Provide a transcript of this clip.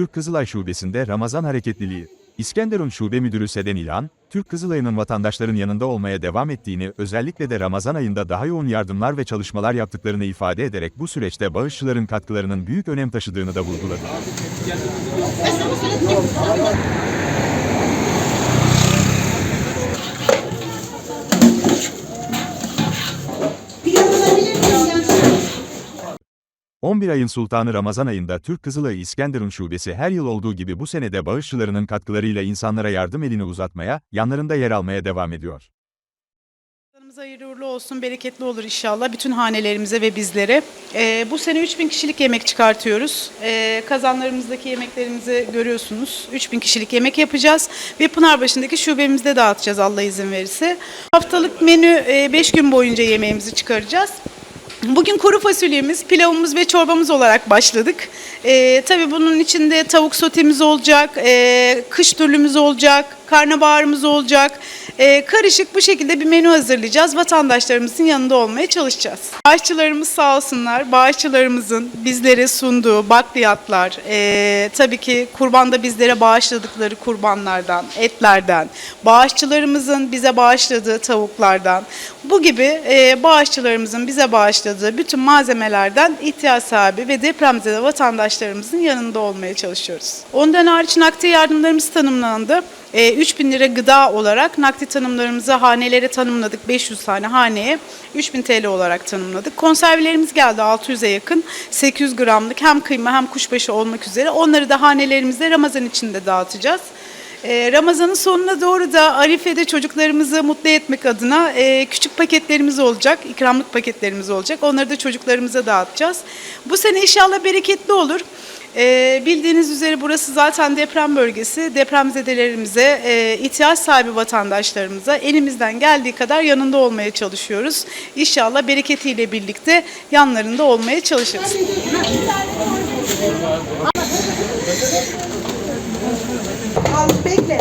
Türk Kızılay Şubesi'nde Ramazan hareketliliği. İskenderun Şube Müdürü Seden İlhan, Türk Kızılay'ın vatandaşların yanında olmaya devam ettiğini, özellikle de Ramazan ayında daha yoğun yardımlar ve çalışmalar yaptıklarını ifade ederek bu süreçte bağışçıların katkılarının büyük önem taşıdığını da vurguladı. 11 ayın sultanı Ramazan ayında Türk Kızılayı İskenderun Şubesi her yıl olduğu gibi bu senede bağışçılarının katkılarıyla insanlara yardım elini uzatmaya, yanlarında yer almaya devam ediyor. Hayırlı uğurlu olsun, bereketli olur inşallah bütün hanelerimize ve bizlere. Ee, bu sene 3000 kişilik yemek çıkartıyoruz. Ee, kazanlarımızdaki yemeklerimizi görüyorsunuz. 3000 kişilik yemek yapacağız ve Pınarbaşı'ndaki şubemizde dağıtacağız Allah izin verirse. Haftalık menü 5 gün boyunca yemeğimizi çıkaracağız. Bugün kuru fasulyemiz, pilavımız ve çorbamız olarak başladık. Ee, tabii bunun içinde tavuk sotemiz olacak, ee, kış türlümüz olacak, karnabaharımız olacak. Ee, karışık bu şekilde bir menü hazırlayacağız. Vatandaşlarımızın yanında olmaya çalışacağız. Bağışçılarımız sağ olsunlar. Bağışçılarımızın bizlere sunduğu bakliyatlar, ee, tabii ki kurbanda bizlere bağışladıkları kurbanlardan, etlerden, bağışçılarımızın bize bağışladığı tavuklardan, bu gibi ee, bağışçılarımızın bize bağışladığı bütün malzemelerden ihtiyaç sahibi ve depremzede vatandaşlarımızın yanında olmaya çalışıyoruz. Ondan hariç nakdi yardımlarımız tanımlandı. E, 3000 lira gıda olarak nakdi tanımlarımızı hanelere tanımladık. 500 tane haneye 3000 TL olarak tanımladık. Konservelerimiz geldi 600'e yakın. 800 gramlık hem kıyma hem kuşbaşı olmak üzere. Onları da hanelerimizde Ramazan içinde dağıtacağız. Ee, Ramazan'ın sonuna doğru da Arife'de çocuklarımızı mutlu etmek adına e, küçük paketlerimiz olacak, ikramlık paketlerimiz olacak. Onları da çocuklarımıza dağıtacağız. Bu sene inşallah bereketli olur. Ee, bildiğiniz üzere burası zaten deprem bölgesi. Depremzedelerimize, e, ihtiyaç sahibi vatandaşlarımıza elimizden geldiği kadar yanında olmaya çalışıyoruz. İnşallah bereketiyle birlikte yanlarında olmaya çalışırız. Bekle.